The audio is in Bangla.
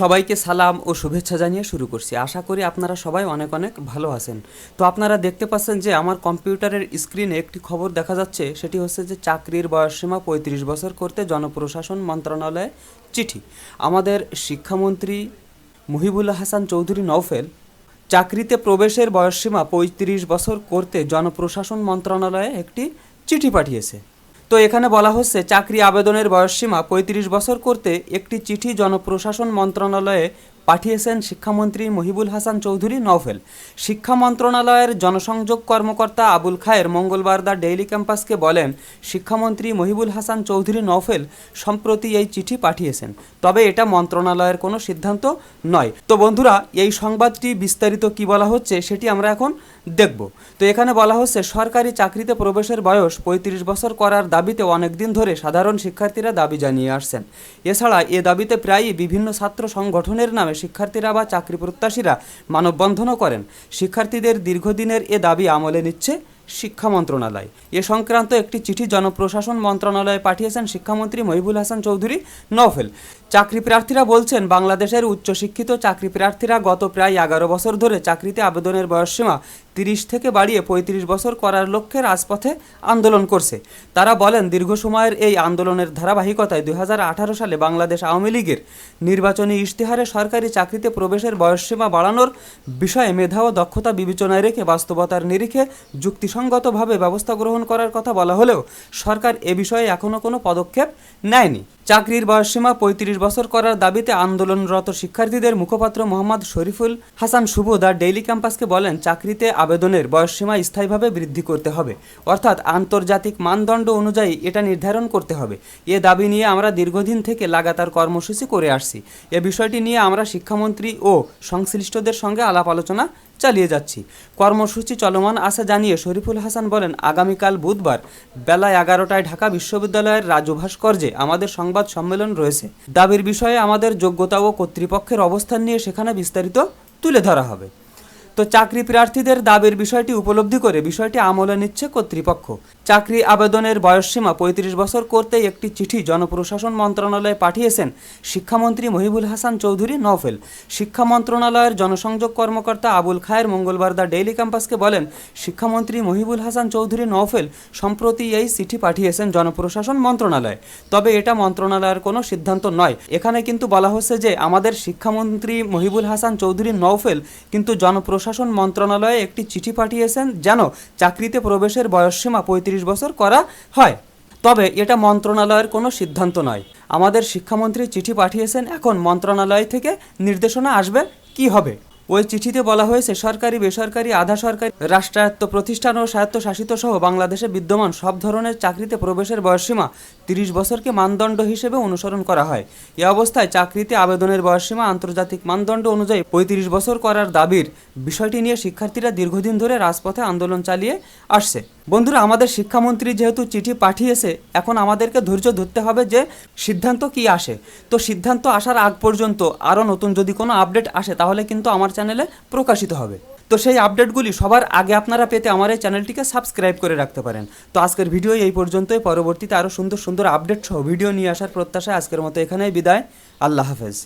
সবাইকে সালাম ও শুভেচ্ছা জানিয়ে শুরু করছি। আশা করি আপনারা সবাই অনেক অনেক ভালো আছেন। তো আপনারা দেখতে পাচ্ছেন যে আমার কম্পিউটারের স্ক্রিনে একটি খবর দেখা যাচ্ছে, সেটি হচ্ছে যে চাকরির বয়সসীমা পঁয়ত্রিশ বছর করতে জনপ্রশাসন মন্ত্রণালয়ে চিঠি। আমাদের শিক্ষামন্ত্রী মুহিবুল হাসান চৌধুরী নওফেল চাকরিতে প্রবেশের বয়সসীমা পঁয়ত্রিশ বছর করতে জনপ্রশাসন মন্ত্রণালয়ে একটি চিঠি পাঠিয়েছে। তো এখানে বলা হচ্ছে চাকরি আবেদনের বয়সসীমা পঁয়ত্রিশ বছর করতে একটি চিঠি জনপ্রশাসন মন্ত্রণালয়ে পাঠিয়েছেন শিক্ষামন্ত্রী মহিবুল হাসান চৌধুরী নওফেল। শিক্ষা মন্ত্রণালয়ের জনসংযোগ কর্মকর্তা আবুল খায়ের মঙ্গলবার দ্য ডেইলি ক্যাম্পাসকে বলেন, শিক্ষামন্ত্রী মহিবুল হাসান চৌধুরী নওফেল সম্প্রতি এই চিঠি পাঠিয়েছেন। তবে এটা মন্ত্রণালয়ের কোনো সিদ্ধান্ত নয়। তো বন্ধুরা, এই সংবাদটি বিস্তারিত কি বলা হচ্ছে সেটি আমরা এখন দেখব। তো এখানে বলা হচ্ছে, সরকারি চাকরিতে প্রবেশের বয়স পঁয়ত্রিশ বছর করার দাবিতে অনেকদিন ধরে সাধারণ শিক্ষার্থীরা দাবি জানিয়ে আসছেন। এছাড়া এ দাবিতে প্রায়ই বিভিন্ন ছাত্র সংগঠনের নামে শিক্ষার্থীরা বা চাকরি প্রত্যাশীরা মানববন্ধনও করেন। শিক্ষার্থীদের দীর্ঘদিনের এ দাবি আমলে নিচ্ছে শিক্ষা মন্ত্রণালয়। এ সংক্রান্ত একটি চিঠি জনপ্রশাসন মন্ত্রণালয়ে পাঠিয়েছেন শিক্ষামন্ত্রী মহিবুল হাসান চৌধুরী নফেল চাকরি প্রার্থীরা বলছেন, বাংলাদেশের উচ্চশিক্ষিত চাকরি প্রার্থীরা গত প্রায় এগারো বছর ধরে চাকরিতে আবেদনের বয়সসীমা তিরিশ থেকে বাড়িয়ে পঁয়ত্রিশ বছর করার লক্ষ্যে রাজপথে আন্দোলন করছে। তারা বলেন, দীর্ঘ সময়ের এই আন্দোলনের ধারাবাহিকতায় দু হাজার আঠারো সালে বাংলাদেশ আওয়ামী লীগের নির্বাচনী ইশতেহারে সরকারি চাকরিতে প্রবেশের বয়সসীমা বাড়ানোর বিষয়ে মেধা ও দক্ষতা বিবেচনায় রেখে বাস্তবতার নিরিখে যুক্তিসঙ্গতভাবে ব্যবস্থা গ্রহণ করার কথা বলা হলেও সরকার এ বিষয়ে এখনও কোনো পদক্ষেপ নেয়নি। চাকরির বয়সসীমা পঁয়ত্রিশ বছর করার দাবিতে আন্দোলনরত শিক্ষার্থীদের মুখপাত্র মোহাম্মদ শরীফুল হাসান শুভ দ্য ডেইলি ক্যাম্পাসকে বলেন, চাকরিতে আবেদনের বয়সসীমা স্থায়ীভাবে বৃদ্ধি করতে হবে। অর্থাৎ আন্তর্জাতিক মানদণ্ড অনুযায়ী এটা নির্ধারণ করতে হবে। এ দাবি নিয়ে আমরা দীর্ঘদিন থেকে লাগাতার কর্মসূচি করে আসছি। এ বিষয়টি নিয়ে আমরা শিক্ষামন্ত্রী ও সংশ্লিষ্টদের সঙ্গে আলাপ আলোচনা চালিয়ে যাচ্ছি। কর্মসূচি চলমান আছে জানিয়ে শরীফুল হাসান বলেন, আগামীকাল বুধবার বেলা এগারোটায় ঢাকা বিশ্ববিদ্যালয়ের রাজু ভাস্কর্যে আমাদের সংবাদ সম্মেলন রয়েছে। দাবির বিষয়ে আমাদের যোগ্যতা ও কর্তৃপক্ষের অবস্থান নিয়ে সেখানে বিস্তারিত তুলে ধরা হবে। তো চাকরি প্রার্থীদের দাবির বিষয়টি উপলব্ধি করে বিষয়টি আমলে নিচ্ছে কর্তৃপক্ষ। চাকরি আবেদনের বয়সসীমা পঁয়ত্রিশ বছর করতে একটি চিঠি জনপ্রশাসন মন্ত্রণালয়ে পাঠিয়েছেন শিক্ষামন্ত্রী মহিবুল হাসান চৌধুরী নওফেল। শিক্ষা মন্ত্রণালয়ের জনসংযোগ কর্মকর্তা আবুল খায়ের মঙ্গলবার দ্য ডেইলি ক্যাম্পাসকে বলেন, শিক্ষামন্ত্রী মহিবুল হাসান চৌধুরী নওফেল সম্প্রতি এই চিঠি পাঠিয়েছেন জনপ্রশাসন মন্ত্রণালয়। তবে এটা মন্ত্রণালয়ের কোনো সিদ্ধান্ত নয়। এখানে কিন্তু বলা হচ্ছে যে আমাদের শিক্ষামন্ত্রী মহিবুল হাসান চৌধুরী নওফেল কিন্তু জনপ্রশাসন প্রশাসন মন্ত্রণালয়ে একটি চিঠি পাঠিয়েছেন যেন চাকরিতে প্রবেশের বয়সসীমা পঁয়ত্রিশ বছর করা হয়। তবে এটা মন্ত্রণালয়ের কোনো সিদ্ধান্ত নয়। আমাদের শিক্ষামন্ত্রী চিঠি পাঠিয়েছেন, এখন মন্ত্রণালয় থেকে নির্দেশনা আসবে, কি হবে? ওই চিঠিতে বলা হয়েছে, সরকারি, বেসরকারি, আধা সরকারি রাষ্ট্রায়ত্ত প্রতিষ্ঠান ও স্বায়ত্তশাসিত সহ বাংলাদেশে বিদ্যমান সব ধরনের চাকরিতে প্রবেশের বয়সসীমা তিরিশ বছরকে মানদণ্ড হিসেবে অনুসরণ করা হয়। এ অবস্থায় চাকরিতে আবেদনের বয়সসীমা আন্তর্জাতিক মানদণ্ড অনুযায়ী পঁয়ত্রিশ বছর করার দাবির বিষয়টি নিয়ে শিক্ষার্থীরা দীর্ঘদিন ধরে রাজপথে আন্দোলন চালিয়ে আসছে। বন্ধুরা, আমাদের শিক্ষামন্ত্রী যেহেতু চিঠি পাঠিয়েছে, এখন আমাদেরকে ধৈর্য ধরতে হবে যে সিদ্ধান্ত কি আসে। তো সিদ্ধান্ত আসার আগ পর্যন্ত আরও নতুন যদি কোনো আপডেট আসে, তাহলে কিন্তু আমার চ্যানেলে প্রকাশিত হবে। তো সেই আপডেটগুলি সবার আগে আপনারা পেতে আমার এই চ্যানেলটিকে সাবস্ক্রাইব করে রাখতে পারেন। তো আজকের ভিডিও এই পর্যন্তই। পরবর্তীতে আরও সুন্দর সুন্দর আপডেট সহ ভিডিও নিয়ে আসার প্রত্যাশায় আজকের মতো এখানেই বিদায়। আল্লাহ হাফেজ।